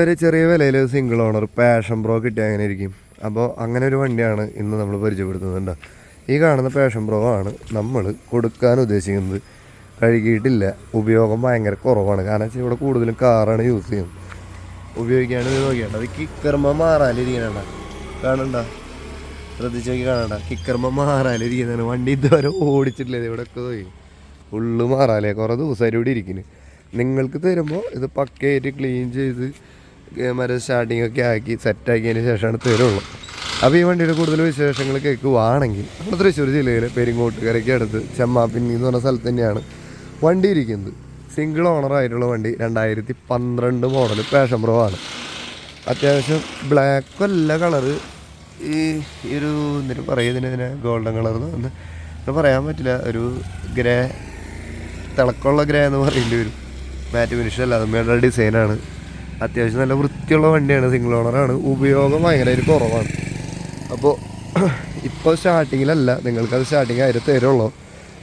ഒരു ചെറിയ വിലയിൽ സിംഗിൾ ഓണർ പാഷൻ പ്രോ കിട്ടിയ അങ്ങനെ ഇരിക്കും. അപ്പോൾ അങ്ങനെ ഒരു വണ്ടിയാണ് ഇന്ന് നമ്മൾ പരിചയപ്പെടുത്തുന്നുണ്ട്. ഈ കാണുന്ന പാഷൻ പ്രോ ആണ് നമ്മൾ കൊടുക്കാൻ ഉദ്ദേശിക്കുന്നത്. കഴുകിയിട്ടില്ല. ഉപയോഗം ഭയങ്കര കുറവാണ്. കാരണം വെച്ചാൽ ഇവിടെ കൂടുതലും കാറാണ് യൂസ് ചെയ്യുന്നത്. ഉപയോഗിക്കാണ്ട് നോക്കിയാണ്ട് അത് കിക്കർമ്മ മാറാലിരിക്കണ കാണണ്ട ശ്രദ്ധിച്ച് നോക്കി കാണണ്ട കിക്കർമ്മ മാറാലിരിക്കുന്നതാണ് വണ്ടി ഇതുവരെ ഓടിച്ചിട്ടില്ല. ഇവിടെ ഒക്കെ പോയി. ഉള്ളു മാറാലേ കുറേ ദിവസമായിട്ട് ഇവിടെ ഇരിക്കുന്നു. നിങ്ങൾക്ക് തരുമ്പോൾ ഇത് പക്കയായിട്ട് ക്ലീൻ ചെയ്ത് സ്റ്റാർട്ടിംഗ് ഒക്കെ ആക്കി സെറ്റാക്കിയതിന് ശേഷമാണ് തരുള്ളൂ. അപ്പോൾ ഈ വണ്ടിയുടെ കൂടുതൽ വിശേഷങ്ങൾ കേൾക്കുവാണെങ്കിൽ നമ്മുടെ തൃശ്ശൂർ ജില്ലയിലെ പെരിങ്ങോട്ടുകരയ്ക്ക് അടുത്ത് ചെമ്മാപ്പിന്നി എന്ന് പറഞ്ഞ സ്ഥലത്ത് തന്നെയാണ് വണ്ടി ഇരിക്കുന്നത്. സിംഗിൾ ഓണർ ആയിട്ടുള്ള വണ്ടി രണ്ടായിരത്തി പന്ത്രണ്ട് മോഡൽ പാഷൻ പ്രോ ആണ്. അത്യാവശ്യം ബ്ലാക്ക് അല്ല കളറ് ഈ ഒരു എന്തിനു പറയുന്നതിന് ഗോൾഡൻ കളർ എന്ന് പറയാൻ പറ്റില്ല. ഒരു ഗ്രേ തിളക്കമുള്ള ഗ്രേ എന്ന് പറയേണ്ടി വരും. മാറ്റ് ഫിനിഷ് അല്ല അതുമ്മയുടെ ഡിസൈനാണ് അത്യാവശ്യം നല്ല വൃത്തിയുള്ള വണ്ടിയാണ് സിംഗിൾ ഓണറാണ് ഉപയോഗം ഭയങ്കരമായിട്ട് കുറവാണ്. അപ്പോൾ ഇപ്പോൾ സ്റ്റാർട്ടിങ്ങിലല്ല നിങ്ങൾക്കത് സ്റ്റാർട്ടിങ് ആയിട്ട് തരുള്ളൂ.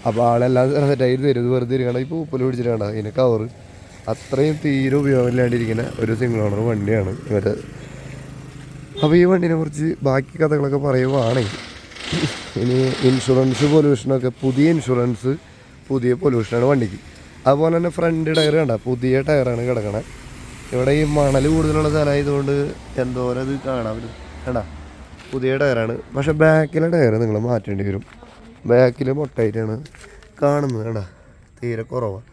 അപ്പോൾ ആളെല്ലാം സെറ്റായി തരും. ഇത് വെറുതെ ഇരിക്കണം ഇപ്പോൾ ഉപ്പിൽ പിടിച്ചിട്ടാണ് അതിന് കവറ് അത്രയും തീരെ ഉപയോഗമില്ലാണ്ടിരിക്കുന്ന ഒരു സിംഗിൾ ഓണർ വണ്ടിയാണ് ഇവരുടെ അപ്പോൾ ഈ വണ്ടിനെ കുറിച്ച് ബാക്കി കഥകളൊക്കെ പറയുവാണെങ്കിൽ ഇനി ഇൻഷുറൻസ് പൊല്യൂഷനൊക്കെ പുതിയ ഇൻഷുറൻസ് പുതിയ പൊല്യൂഷനാണ് വണ്ടിക്ക്. അതുപോലെ തന്നെ ഫ്രണ്ട് ടയർ കണ്ട പുതിയ ടയറാണ് കിടക്കണേ. ഇവിടെ ഈ മണൽ കൂടുതലുള്ള സ്ഥലമായതുകൊണ്ട് എന്തോരം ഇത് കാണാൻ പറ്റും. പുതിയ ടയറാണ്. പക്ഷെ ബാക്കിലെ ടയർ നിങ്ങൾ മാറ്റേണ്ടി വരും. ബാക്കിൽ മൊട്ടായിട്ടാണ് കാണുന്നത് കേടാ തീരെ കുറവാണ്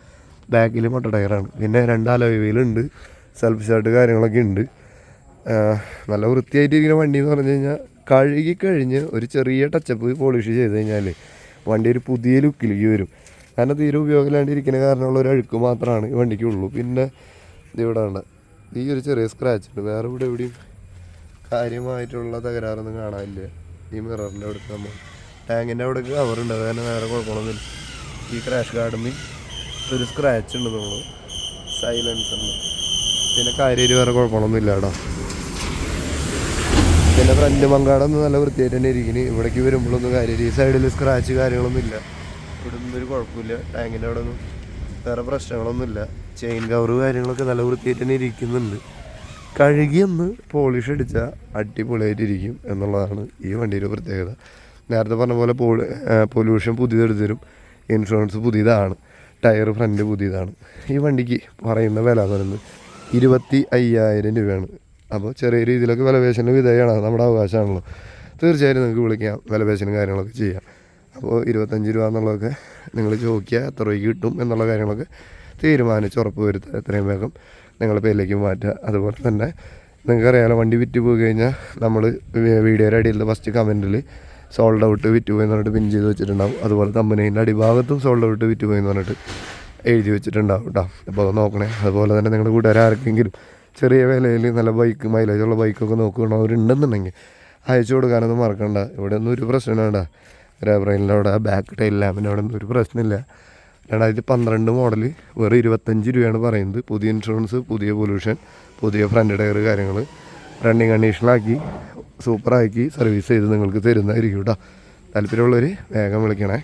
ബാക്കിൽ മൊട്ട ടയറാണ്. പിന്നെ രണ്ട് അലോയിലുണ്ട് സെൽഫ് ഷർട്ട് കാര്യങ്ങളൊക്കെ ഉണ്ട്. നല്ല വൃത്തിയായിട്ടിരിക്കുന്ന വണ്ടി എന്ന് പറഞ്ഞു കഴിഞ്ഞാൽ കഴുകി കഴിഞ്ഞ് ഒരു ചെറിയ ടച്ചപ്പ് പോളിഷ് ചെയ്ത് കഴിഞ്ഞാൽ വണ്ടി ഒരു പുതിയ ലുക്കിലേക്ക് വരും. കാരണം തീരെ ഉപയോഗമില്ലാണ്ടിരിക്കുന്ന കാരണമുള്ള ഒരു അഴുക്ക് മാത്രമാണ് ഈ വണ്ടിക്കുള്ളൂ. പിന്നെ ഇവിടെ ഉണ്ട് ഈ ഒരു ചെറിയ സ്ക്രാച്ച് ഉണ്ട്. വേറെ ഇവിടെ എവിടെയും കാര്യമായിട്ടുള്ള തകരാറൊന്നും കാണാനില്ല. ഈ മിററിന്റെ അവിടെ നമ്മൾ ടാങ്കിന്റെ അവിടെ കവറുണ്ട് അത് തന്നെ വേറെ കുഴപ്പമൊന്നുമില്ല. ഈ ക്രാഷ് ഗാർഡുമ്മി ഒരു സ്ക്രാച്ച് ഉണ്ട് നമ്മൾ സൈലൻസ് ഉണ്ട്. പിന്നെ കാര്യം വേറെ കുഴപ്പമൊന്നുമില്ല കേട്ടോ. പിന്നെ ഫ്രണ്ട് മങ്കാടൊന്ന് നല്ല വൃത്തിയായിട്ട് തന്നെ ഇരിക്കുന്നു. ഇവിടേക്ക് വരുമ്പോഴൊന്നും കാര്യം ഈ സൈഡിൽ സ്ക്രാച്ച് കാര്യങ്ങളൊന്നും ഇല്ല. ഇവിടെ ഒന്നും ഒരു കുഴപ്പമില്ല. ടാങ്കിന്റെ അവിടെ ഒന്നും വേറെ പ്രശ്നങ്ങളൊന്നുമില്ല. ചെയിൻ കവറ് കാര്യങ്ങളൊക്കെ നല്ല വൃത്തിയായിട്ട് തന്നെ ഇരിക്കുന്നുണ്ട്. കഴുകി ഒന്ന് പോളിഷ് അടിച്ചാൽ അടിപൊളിയായിട്ടിരിക്കും എന്നുള്ളതാണ് ഈ വണ്ടിയുടെ പ്രത്യേകത. നേരത്തെ പറഞ്ഞ പോലെ പോളി പൊല്യൂഷൻ പുതിയതെടുത്ത് തരും. ഇൻഷുറൻസ് പുതിയതാണ്. ടയർ ഫ്രണ്ട് പുതിയതാണ്. ഈ വണ്ടിക്ക് പറയുന്ന വില എന്ന് പറയുന്നത് ഇരുപത്തി അയ്യായിരം രൂപയാണ്. അപ്പോൾ ചെറിയ രീതിയിലൊക്കെ വിലപേശന വിധേയമാണ്. നമ്മുടെ അവകാശമാണല്ലോ. തീർച്ചയായിട്ടും നിങ്ങൾക്ക് വിളിക്കാം. വിലപേശനും കാര്യങ്ങളൊക്കെ ചെയ്യാം. അപ്പോൾ ഇരുപത്തഞ്ച് രൂപ എന്നുള്ളതൊക്കെ നിങ്ങൾ ചോദിക്കുക എത്ര രൂപയ്ക്ക് കിട്ടും എന്നുള്ള കാര്യങ്ങളൊക്കെ തീരുമാനിച്ച് ഉറപ്പ് വരുത്തുക എത്രയും വേഗം നിങ്ങളുടെ പേരിലേക്ക് മാറ്റുക. അതുപോലെ തന്നെ നിങ്ങൾക്കറിയാലോ വണ്ടി വിറ്റ് പോയി കഴിഞ്ഞാൽ നമ്മൾ വീഡിയോയുടെ അടിയിൽ ഫസ്റ്റ് കമന്റിൽ സോൾഡ് ഔട്ട് വിറ്റ് പോയി എന്ന് പറഞ്ഞിട്ട് പിൻ ചെയ്ത് വെച്ചിട്ടുണ്ടാവും. അതുപോലെ കമ്പനീന്റെ അടിഭാഗത്തും സോൾഡ് ഔട്ട് വിറ്റ് പോയി എന്ന് പറഞ്ഞിട്ട് എഴുതി വെച്ചിട്ടുണ്ടാവും കേട്ടോ അപ്പോൾ അത് നോക്കണേ. അതുപോലെ തന്നെ നിങ്ങളുടെ കൂട്ടുകാർ ആർക്കെങ്കിലും ചെറിയ വിലയിൽ നല്ല ബൈക്ക് മൈലേജുള്ള ബൈക്കൊക്കെ നോക്കുന്നവരുണ്ടെന്നുണ്ടെങ്കിൽ അയച്ചു കൊടുക്കാനൊന്നും മറക്കണ്ട. ഇവിടെ ഒന്നും ഒരു പ്രശ്നം വേണ്ട റബ്രൈനിന്റെ അവിടെ ബാക്ക് ടൈൽ ലാമ്പിന്റെ ഒരു പ്രശ്നമില്ല. രണ്ടായിരത്തി പന്ത്രണ്ട് മോഡൽ വെറും ഇരുപത്തഞ്ച് രൂപയാണ് പറയുന്നത്. പുതിയ ഇൻഷുറൻസ് പുതിയ പൊല്യൂഷൻ പുതിയ ഫ്രണ്ട് ടയർ കാര്യങ്ങൾ. റണ്ണിങ് കണ്ടീഷനിലാക്കി സൂപ്പറാക്കി സർവീസ് ചെയ്ത് നിങ്ങൾക്ക് തരുന്നതായിരിക്കും കേട്ടോ താല്പര്യമുള്ളവർ വേഗം വിളിക്കണേ.